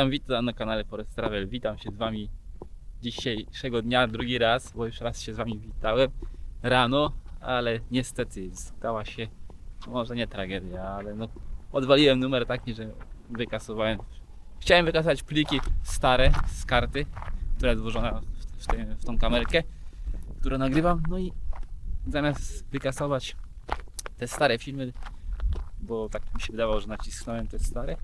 Witam, witam na kanale Forest Travel. Witam się z Wami dzisiejszego dnia drugi raz, bo już raz się z Wami witałem rano, ale niestety stała się, może nie tragedia, ale no odwaliłem numer taki, że wykasowałem. Chciałem wykasować pliki stare z karty, która jest włożona w, tę- w tą kamerkę, którą nagrywam, no i zamiast wykasować te stare filmy, bo tak mi się wydawało, że nacisnąłem te stare,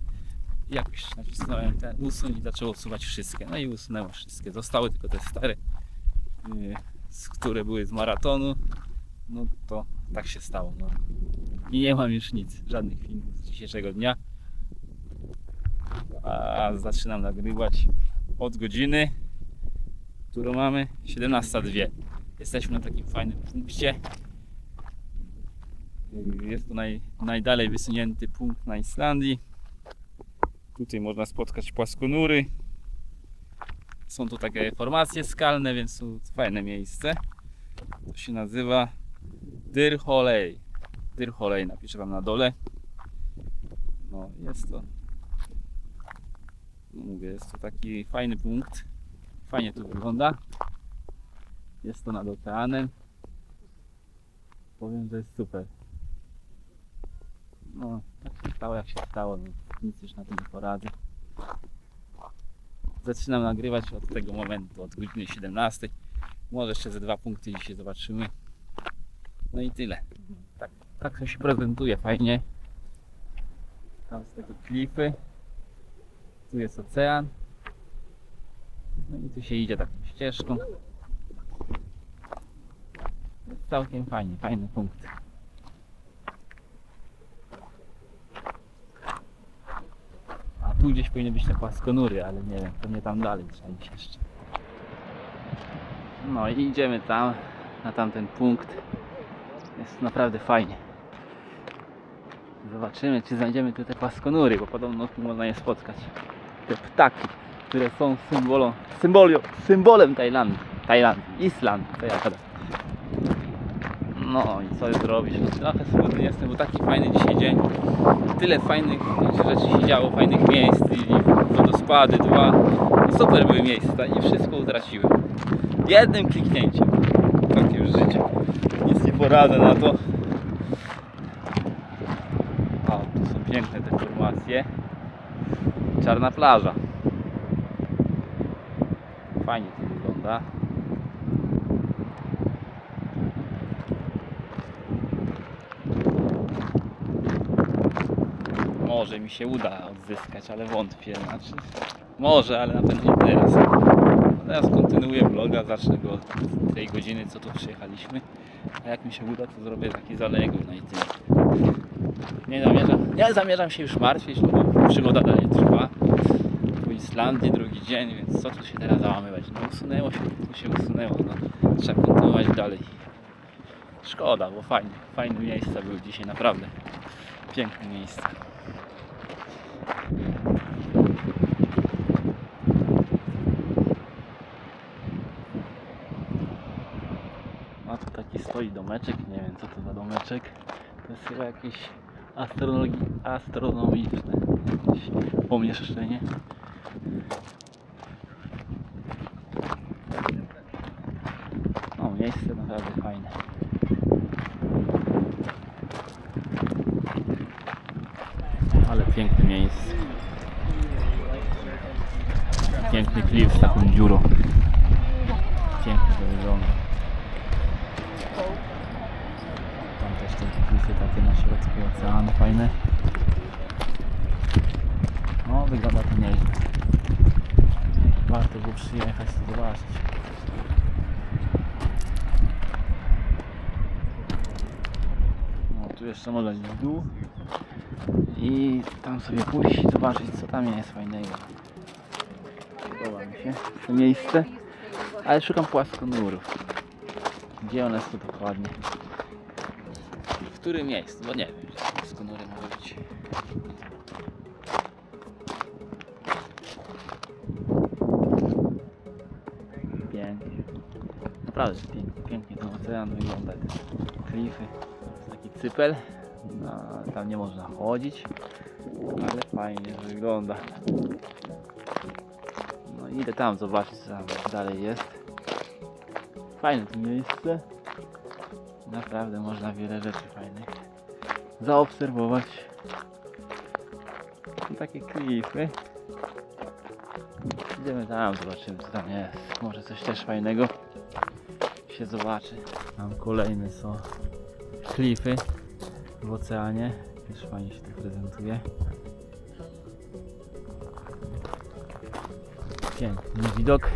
jakoś nacisnąłem ten usuń i zaczęło usuwać wszystkie. No i usunęło wszystkie. Zostały tylko te stare, z- które były z maratonu. No to tak się stało. No. I nie mam już nic, żadnych filmów z dzisiejszego dnia. A zaczynam nagrywać od godziny, którą mamy 17.02. Jesteśmy na takim fajnym punkcie. Yy, Jest to naj, najdalej wysunięty punkt na Islandii. Tutaj można spotkać płaskonury. Są tu takie formacje skalne, więc to fajne miejsce. To się nazywa Dyrholej. Dyrholej napiszę Wam na dole. No jest to. No mówię, jest to taki fajny punkt. Fajnie tu wygląda. Jest to nad oceanem. Powiem, że jest super. No, tak się stało jak się stało. No, nic już na tym nie poradzę. Zaczynam nagrywać od tego momentu, od godziny 17. Może jeszcze ze dwa punkty dzisiaj zobaczymy. No i tyle. Tak, tak to się prezentuje fajnie. Tam są takie klify. Tu jest ocean. No i tu się idzie taką ścieżką. Całkiem fajnie, fajny punkt. Tu gdzieś powinny być te płaskonury, ale nie wiem, to nie tam dalej trzeba iść jeszcze. No i idziemy tam, na tamten punkt. Jest naprawdę fajnie. Zobaczymy, czy znajdziemy tu te płaskonury, bo podobno tu można je spotkać. Te ptaki, które są symbolą, symbolio, symbolem Tajlandii. Tajlandii, Islandii, to ja. No i co zrobisz? No, trochę smutny jestem, bo taki fajny dzisiaj dzień. Tyle fajnych rzeczy się działo, fajnych miejsc i wodospady, dwa. No super były miejsca i wszystko utraciłem. Jednym kliknięciem. Takie już życie. Nic nie poradzę na to. O, tu są piękne te formacje. Czarna plaża. Fajnie to wygląda. Może mi się uda odzyskać, ale wątpię. Znaczy, może, ale na pewno teraz. Teraz kontynuuję vloga, zacznę go od tej godziny, co tu przyjechaliśmy. A jak mi się uda, to zrobię taki zaległy na tyle. Nie zamierzam, nie zamierzam się już martwić, no bo przygoda dalej trwa. Po Islandii drugi dzień, więc co tu się teraz załamywać? No usunęło się, to się usunęło, no. Trzeba kontynuować dalej. Szkoda, bo fajnie, fajne miejsca były dzisiaj, naprawdę. Piękne miejsca. A tu taki stoi domeczek, nie wiem co to za domeczek. To jest chyba jakieś astronogi- astronomiczne jakieś pomieszczenie. No miejsce naprawdę fajne. Ale piękne miejsce. Piękny klif z taką dziurą. Pięknie wygląda. Tam też klify takie na środku oceanu fajne. No wygląda to nieźle. Warto było przyjechać i zobaczyć. No tu jeszcze można iść w dół i tam sobie pójść zobaczyć co tam jest fajnego. Podoba mi się to miejsce, ale szukam płaskonurów. Gdzie one są dokładnie? Którym miejscu? Bo nie wiem, te płaskonury mogą być. Pięknie. Naprawdę pięknie, pięknie ten ocean wygląda. Te klify. Jest taki cypel. No, tam nie można chodzić, ale fajnie wygląda. No idę tam zobaczyć co tam dalej jest. Fajne to miejsce. Naprawdę można wiele rzeczy fajnych zaobserwować. Są takie klify. Idziemy tam, zobaczymy co tam jest. Może coś też fajnego się zobaczy. Tam kolejne są klify w oceanie. Też fajnie się to prezentuje. Piękny widok.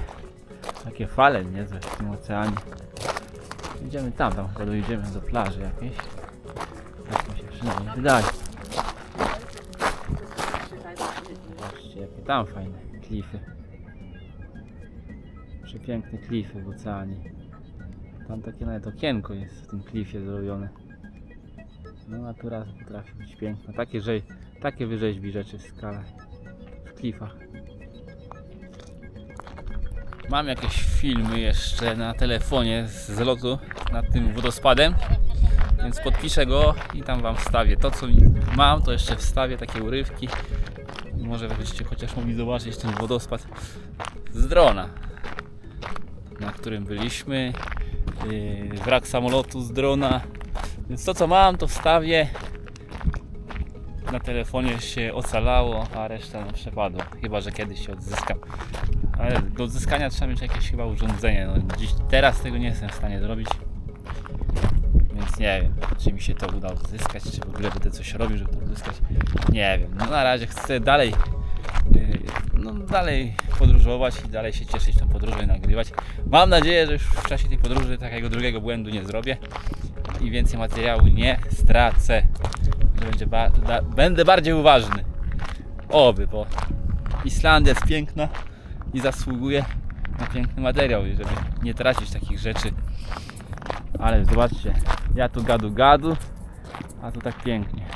Takie fale niezłe w tym oceanie. Idziemy tam, tam chyba dojdziemy do plaży jakiejś. Tak mi się przynajmniej wydaje. Zobaczcie jakie tam fajne klify. Przepiękne klify w oceanie. Tam takie nawet okienko jest w tym klifie zrobione. No natura potrafi być piękna. Takie, takie wyrzeźbi rzeczy w skale. W klifach. Mam jakieś filmy jeszcze na telefonie z lotu nad tym wodospadem, więc podpiszę go i tam Wam wstawię. To co mam, to jeszcze wstawię takie urywki. Może byście chociaż mogli zobaczyć ten wodospad z drona, na którym byliśmy. Yy, wrak samolotu z drona. Więc to co mam, to wstawię. Na telefonie się ocalało, a reszta przepadła. Chyba, że kiedyś się odzyskam. Ale do odzyskania trzeba mieć jakieś chyba urządzenie. No, dziś, teraz tego nie jestem w stanie zrobić. Więc nie wiem, czy mi się to uda odzyskać, czy w ogóle będę coś robił, żeby to odzyskać. Nie wiem. No na razie chcę dalej yy, no, dalej podróżować i dalej się cieszyć tą podróżą i nagrywać. Mam nadzieję, że już w czasie tej podróży takiego drugiego błędu nie zrobię i więcej materiału nie stracę. Będzie ba- da- będę bardziej uważny. Oby, bo Islandia jest piękna i zasługuje na piękny materiał, żeby nie tracić takich rzeczy. Ale zobaczcie, ja tu gadu gadu, a tu tak pięknie.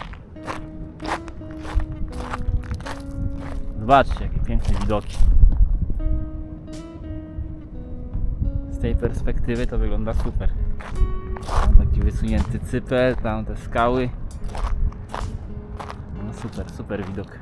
Zobaczcie, jakie piękne widoki. Z tej perspektywy to wygląda super. Tam taki wysunięty cypel, tam te skały. No super, super widok.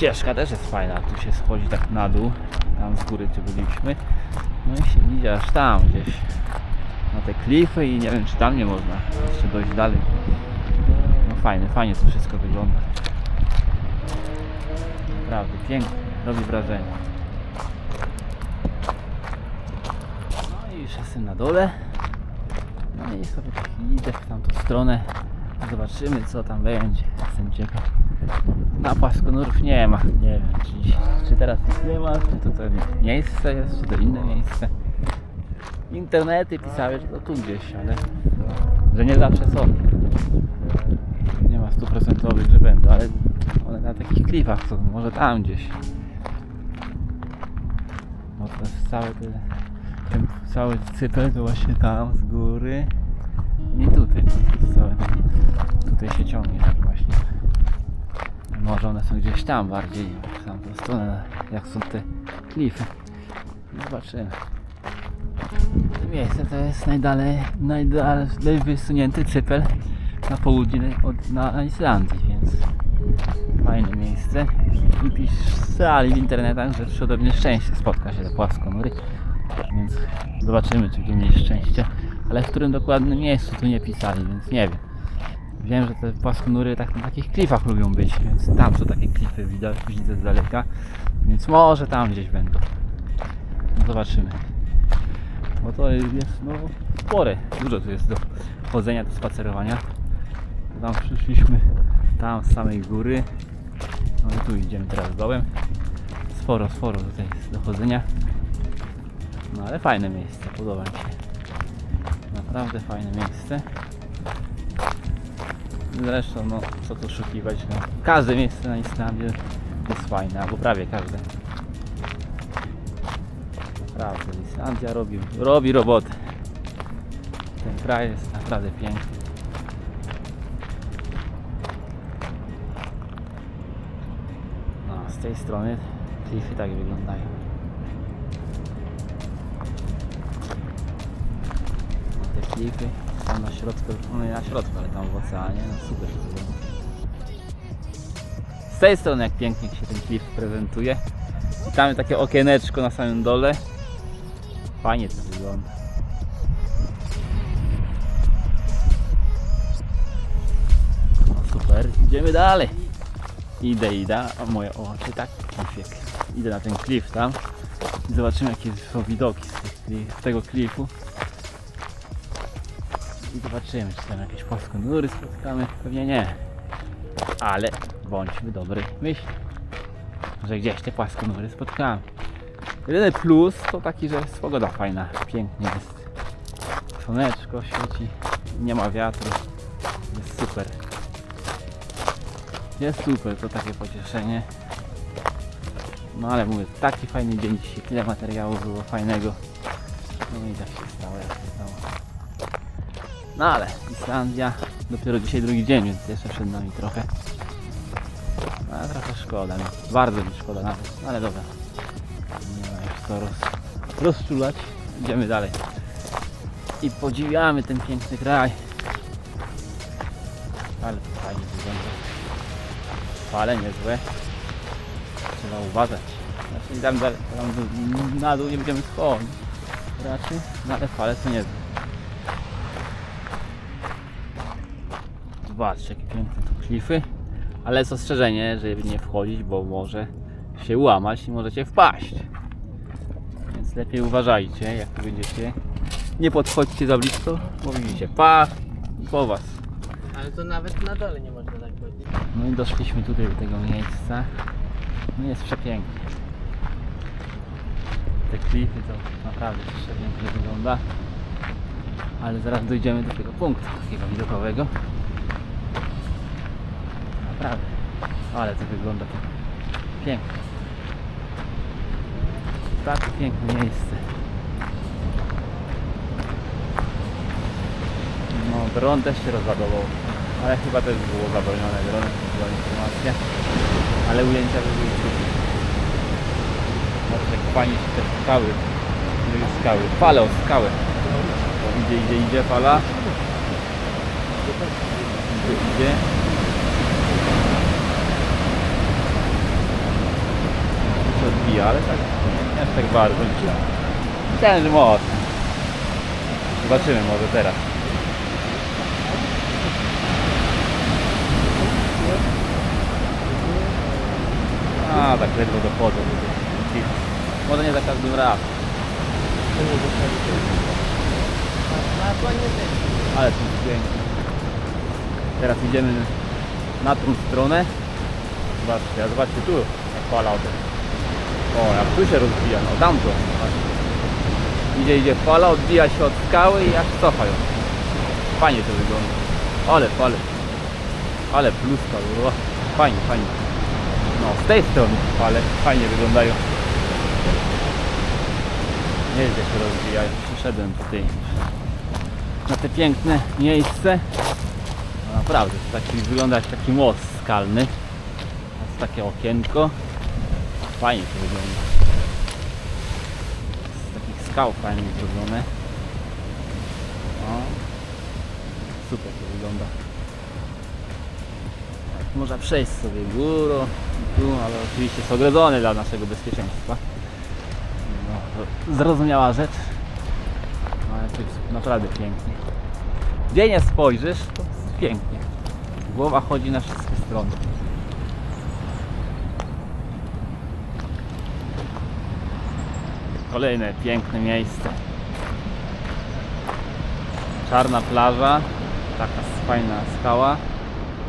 Ścieżka też jest fajna. Tu się schodzi tak na dół. Tam z góry gdzie byliśmy. No i się idzie aż tam gdzieś. Na te klify i nie wiem czy tam nie można jeszcze dojść dalej. No fajnie, fajnie to wszystko wygląda. Naprawdę pięknie, robi wrażenie. No i już jestem na dole. No i sobie tak idę w tamtą stronę. Zobaczymy co tam będzie. Jestem ciekaw. Na płaskonurów nie ma. Nie wiem, czy, czy teraz nie ma, czy to, to miejsce jest, czy to inne miejsce. Internety pisały, że to tu gdzieś, ale że nie zawsze są. Nie ma stuprocentowych, że będą, ale one na takich klifach są, może tam gdzieś. No to jest cały ten, ten cały cypel to właśnie tam z góry i tutaj. Tutaj się ciągnie tak właśnie. Może one są gdzieś tam bardziej, w tamtą stronę, jak są te klify. Zobaczymy. To miejsce to jest najdalej, najdalej wysunięty cypel na południe od, na Islandii, więc fajne miejsce. I pisali w internetach, że odrobinę szczęście spotka się te płaskonury, więc zobaczymy, czy tu mieli szczęście. Ale w którym dokładnym miejscu tu nie pisali, więc nie wiem. Wiem, że te płaskonury tak na takich klifach lubią być, więc tam są takie klify widać, widzę z daleka. Więc może tam gdzieś będą. No zobaczymy. Bo to jest no spore. Dużo tu jest do chodzenia, do spacerowania. Tam przyszliśmy tam z samej góry. No i tu idziemy teraz dołem. Sporo, sporo tutaj jest do chodzenia. No ale fajne miejsce, podoba mi się. Naprawdę fajne miejsce. Zresztą, no, co tu oszukiwać, no. Każde miejsce na Islandii jest fajne, albo prawie każde. Naprawdę, Islandia robi, robi robotę. Ten kraj jest naprawdę piękny. z tej strony klify tak wyglądają. Te klify tam na środku, no nie na środku, ale tam w oceanie, no super wygląda. Z tej strony jak pięknie się ten klif prezentuje. I tam takie okieneczko na samym dole. Fajnie to wygląda. No super, idziemy dalej. Idę, idę, a moje oczy tak klifek. Idę na ten klif tam i zobaczymy jakie są widoki z tego klifu. I zobaczymy, czy tam jakieś płaskonury spotkamy. Pewnie nie. Ale bądźmy dobrej myśli, że gdzieś te płaskonury spotkamy. Jedyny plus to taki, że jest pogoda fajna, pięknie jest. Słoneczko świeci, nie ma wiatru, jest super. Jest super, to takie pocieszenie. No ale mówię, taki fajny dzień dzisiaj, tyle materiału było fajnego. No i tak się stało. No ale Islandia, dopiero dzisiaj drugi dzień, więc jeszcze przed nami trochę. No trochę szkoda, no. bardzo mi szkoda nawet, no ale dobra. Nie ma już co roz, rozczulać. Idziemy dalej. I podziwiamy ten piękny kraj. Ale fajnie wygląda. Fale niezłe. Trzeba uważać. Znaczy tam, dalej, tam na dół nie będziemy schodzić. Raczej, no ale fale są niezłe. Zobaczcie jakie piękne tu klify. Ale jest ostrzeżenie, żeby nie wchodzić, bo może się łamać i możecie wpaść. Więc lepiej uważajcie, jak tu będziecie. Nie podchodźcie za blisko, bo widzicie, pa i po was. Ale to nawet na dole nie można tak powiedzieć. No i doszliśmy tutaj do tego miejsca. No jest przepięknie. Te klify to naprawdę przepięknie wygląda. Ale zaraz dojdziemy do tego punktu takiego widokowego. Naprawdę. Ale to wygląda to pięknie. Tak piękne miejsce. No, dron też się rozładował. Ale chyba też było zabronione dronem, to była informacja. Ale ujęcia były. Zobaczcie jak fajnie się te skały, skały, fale o skałę. Idzie, idzie, idzie fala. Idzie, idzie. Odbija, ale tak nie aż tak bardzo myślałem. Że mocno. Zobaczymy może teraz. A, tak ledwo dochodzę do tych klifów. Może nie za każdym razem, ale to jest piękne. Teraz idziemy na tą stronę. Zobaczcie, a zobaczcie tu, jak fala od O, jak tu się rozbija, no tamto. Idzie, idzie fala, odbija się od skały i jak cofają. Fajnie to wygląda. Ale fale. Ale pluska, o, fajnie, fajnie. No, z tej strony fale fajnie wyglądają. Nieźle się rozwijają. Przyszedłem tutaj na te piękne miejsce. No naprawdę, taki wygląda jak taki most skalny. Jest takie okienko. Fajnie to wygląda. Z takich skał fajnie zrobione. O. Super to wygląda. Tak, Można przejść sobie górą i tu, ale oczywiście jest ogrodzone dla naszego bezpieczeństwa. No, zrozumiała rzecz. No, ale to jest naprawdę pięknie. Gdzie nie spojrzysz, to jest pięknie. Głowa chodzi na wszystkie strony. Kolejne piękne miejsce. Czarna plaża, taka fajna skała,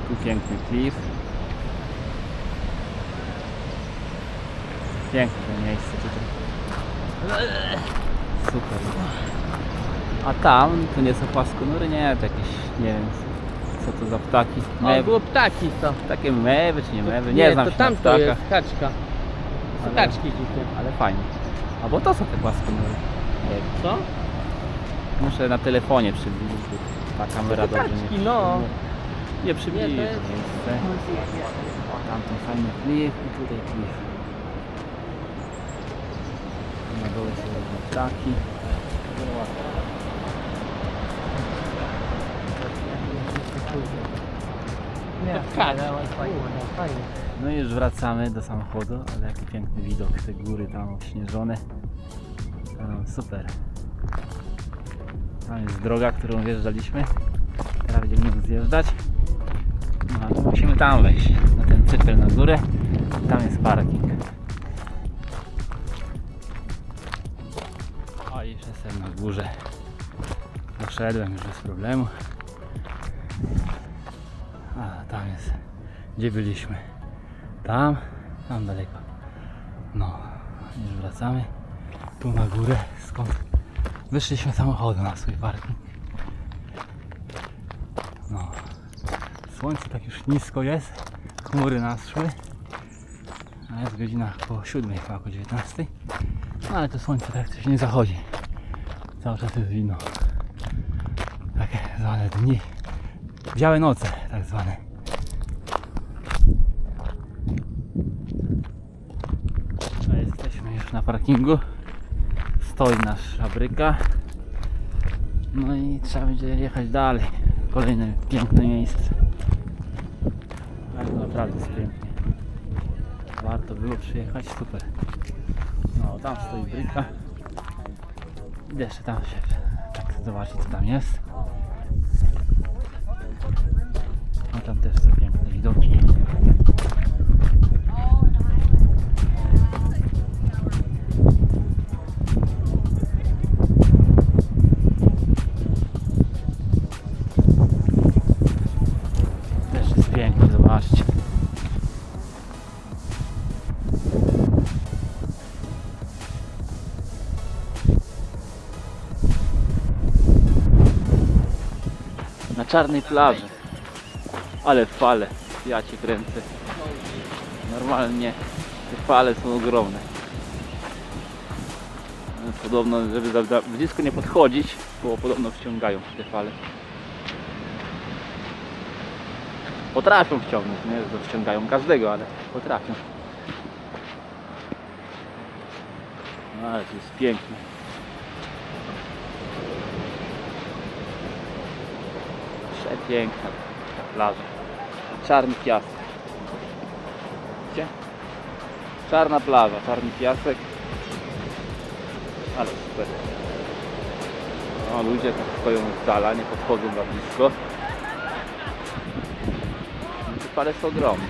tu piękny klif. Piękne miejsce tutaj. Super. A tam, to nie są płaskonury, nie, to jakieś, nie wiem, co to za ptaki. O, Mewy, było ptaki to. takie mewy czy nie mewy, nie, znam to się tam to jest kaczka. Kaczki dzikie. ale fajnie. A bo to są te płaskonury. Nie wiem. Co? Muszę na telefonie przybliżyć, bo ta kamera To dobrze kaczki, nie no. Nie przybliży Nie, to jest- miejsce. Tamten fajny klif i tutaj klif. Na dole są różne ptaki. Nie, fajne. ale fajnie, fajnie. No i już wracamy do samochodu, ale jaki piękny widok, te góry tam obśnieżone. No, super. Tam jest droga, którą wjeżdżaliśmy. Teraz będziemy zjeżdżać. No musimy tam wejść, na ten cypel na górę. Tam jest parking. O, już jestem na górze. Doszedłem już bez problemu. A, tam jest, gdzie byliśmy. Tam, tam daleko. No, już wracamy. Tu na górę, skąd wyszliśmy samochodem na swój parking. No, słońce tak już nisko jest, chmury nas szły. A jest godzina po 7, chyba po 19. No ale to słońce tak coś nie zachodzi. Cały czas jest wino. Takie zwane dni. Białe noce, tak zwane. No, jesteśmy już na parkingu. Stoi nasza bryka. No i trzeba będzie jechać dalej. Kolejne piękne miejsce. Ale naprawdę jest pięknie. Warto było przyjechać, super. No tam stoi bryka. Idę jeszcze tam się tak zobaczyć co tam jest. No tam też są piękne widoki. Czarnej plaży. Ale fale, ja cię kręcę. Normalnie te fale są ogromne. No, Podobno, żeby za, blisko nie podchodzić, bo podobno wciągają te fale. Potrafią wciągnąć, nie, wciągają każdego, ale potrafią. Ale to jest piękne. Przepiękna ta plaża. Czarny piasek. Widzicie? Czarna plaża, czarny piasek. Ale super. O, ludzie tak stoją z dala, nie podchodzą za blisko. Te fale są ogromne.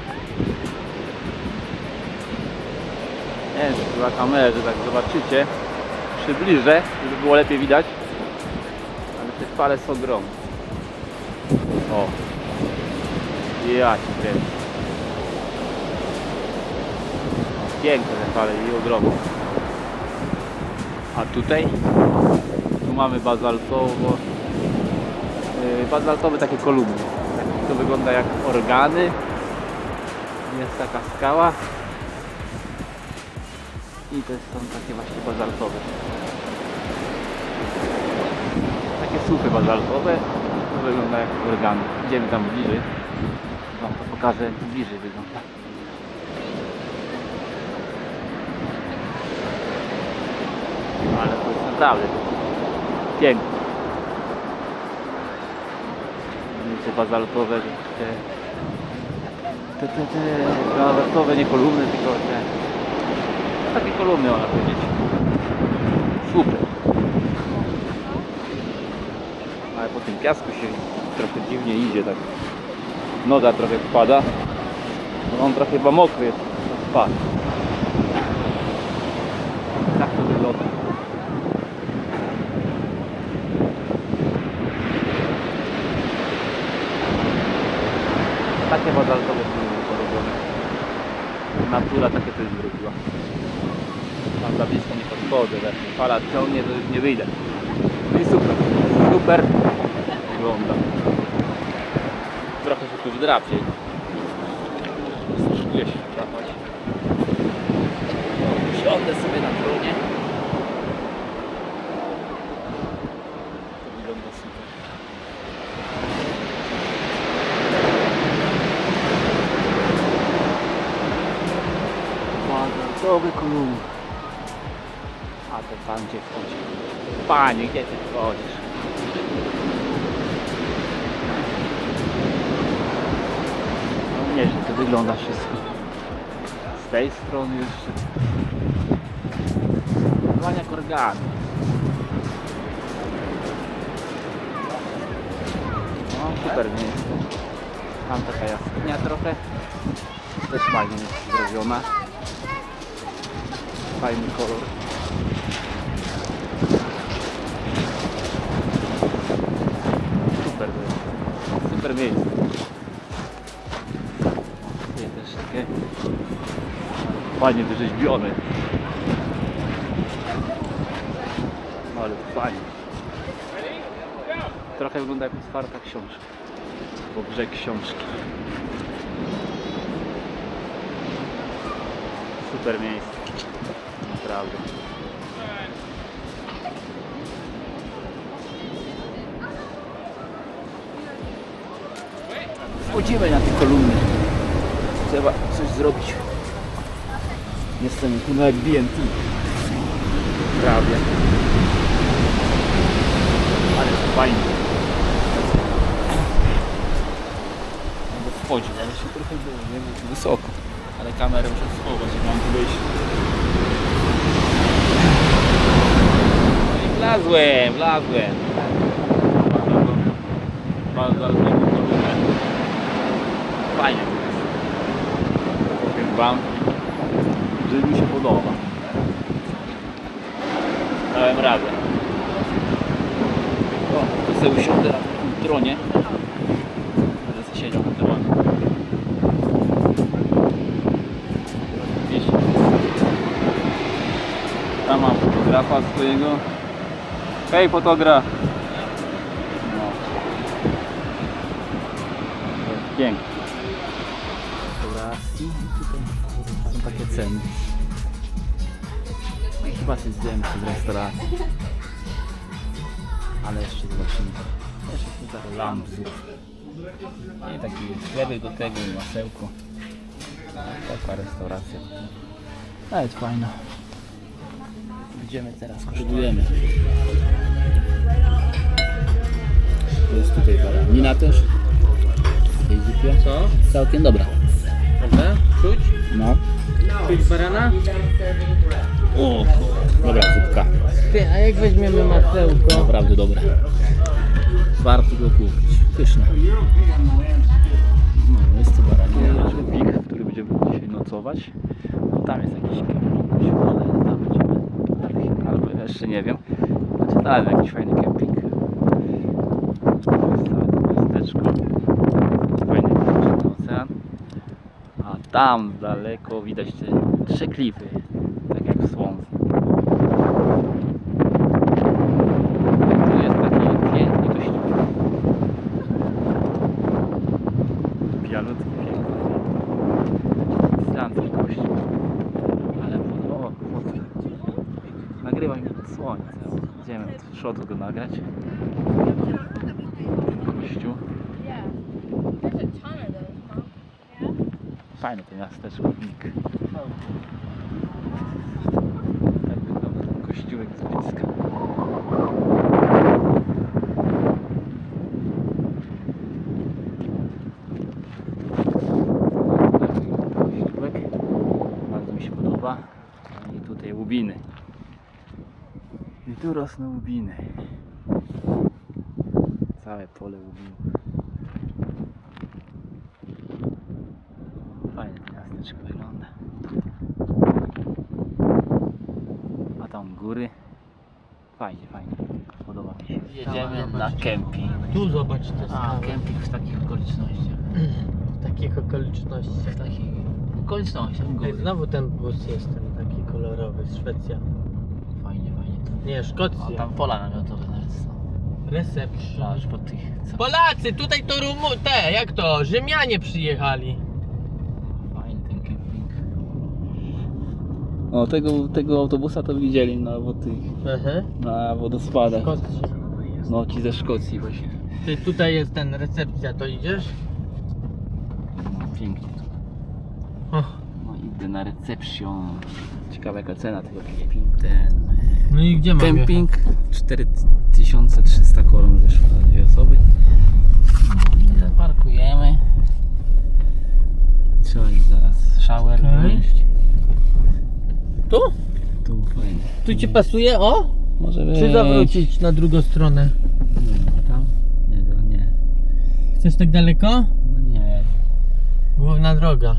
Nie wiem, czy na kamerze tak zobaczycie. Przybliżę, żeby było lepiej widać. Ale te fale są ogromne. O. Ja ci kręcę. Piękne fale i ogromne. A tutaj tu mamy bazaltowo yy, bazaltowe takie kolumny. Tak, to wygląda jak organy. Jest taka skała. I to są takie właśnie bazaltowe. Takie słupy bazaltowe. To wygląda jak organy. Idziemy tam bliżej. Wam to pokażę jak bliżej wygląda. Ale to jest naprawdę piękne. Te bazaltowe, te, te, te, te bazaltowe, nie kolumny, tylko te takie kolumny można powiedzieć. Super. Ale po tym piasku się trochę dziwnie idzie, tak noga trochę wpada. On trochę chyba mokry jest, spadł. Tak to wygląda. Takie bazaltowe były porobione. Natura takie coś zrobiła. Tam za blisko nie podchodzę, że fala ciągnie, to już nie wyjdę. No i super, super wygląda. Trochę się tu wdrapie. Spróbuję się wdrapać. Siądę sobie na tronie. To wygląda super. Kolorowy kolumn. A to pan gdzie wchodzi? Panie, gdzie ty wchodzisz? No nieźle to wygląda wszystko. Z tej strony jeszcze. Wania korgany. No super miejsce. Tam taka jaskinia trochę. Też fajnie jest zrobiona. Fajny kolor. Super jest. Super miejsce. Fajnie wyrzeźbione. Ale fajnie. Trochę wygląda jak otwarta książka. Bo brzeg książki. Super miejsce. Naprawdę. Wchodzimy na te kolumny. Trzeba coś zrobić. Jestem tu na BNT. Prawie. Ale to fajnie. Będę wchodził, ale się trochę było, nie wiem, wysoko. Ale kamerę muszę schować, mam tu wyjść. No i wlazłem, wlazłem. Bardzo daleko kolumnę. Fajnie to jest. Powiem wam, że mi się podoba. Dałem radę. O, to sobie usiądę na takim tronie. Będę sobie siedział na tronie. Tam mam fotografa swojego. Hej fotograf! Takie ceny. Chyba coś zjem z restauracji. Ale jeszcze zobaczymy. Jeszcze tutaj lambzów. I taki chlebek do tego i masełko. Taka restauracja. Nawet fajna. Idziemy teraz, kosztujemy. Jest tutaj baranina też. W tej zupie. Co? Całkiem dobra. Prawda? Czuć? No. Czuć barana? O, dobra zupka. Ty, a jak weźmiemy masełko? Naprawdę dobre. Warto go kupić. Pyszne. No, jest to baranina. Nasz kemping, w którym będziemy dzisiaj nocować. No, tam jest jakiś kemping, ale tam będziemy. Ale, albo jeszcze nie wiem. Znaczy tam jakiś fajny kemping. Jest całe to miasteczko. Fajny widok na ocean. A tam daleko widać te trzy klify. Tak jak w Swansea. Tu jest taki piękny kościół. Pianutki piękny. Islandzki kościół. Ale pod, o, pod, nagrywa mi pod słońce. Idziemy od przodu go nagrać. Kościół. Yeah. There's a ton of those, huh? Fajne to miasteczko, Nik. Tak wygląda ten kościółek z bliska. Kościółek. Bardzo mi się podoba. I tutaj łubiny. I tu rosną łubiny. Całe pole łubin. Miasteczko wygląda. A tam góry. Fajnie, fajnie. Podoba mi się. Jedziemy na kemping. Tu zobacz te A, skały. kemping w takich okolicznościach. W takich okolicznościach. W takich okolicznościach Ej, góry. Znowu ten bus jest ten taki kolorowy, Szwecja. Fajnie, fajnie. Nie, A Szkocja. tam pola namiotowe nawet są. Reception. Aż po tych... co- Polacy, tutaj to Rumu... Te, jak to? Rzymianie przyjechali. Fajny ten kemping. O, tego, tego autobusa to widzieli na, wo- tych, Aha. na wodospadach. Szkocja. No, ci ze Szkocji właśnie. Ty, tutaj jest ten recepcja, to idziesz? No, pięknie tu. O, No i Kurde, na recepcją. Ciekawa jaka cena tego kempingu. Ten No i gdzie mam kemping 4300 koron wyszło na dwie osoby. No i zaparkujemy. Trzeba iść zaraz shower Okej. wziąć. Tu? Tu fajnie. Tu ci pasuje, o? Może być. Czy zawrócić na drugą stronę? Nie, a tam? Nie, to nie. Chcesz tak daleko? No nie. Główna droga.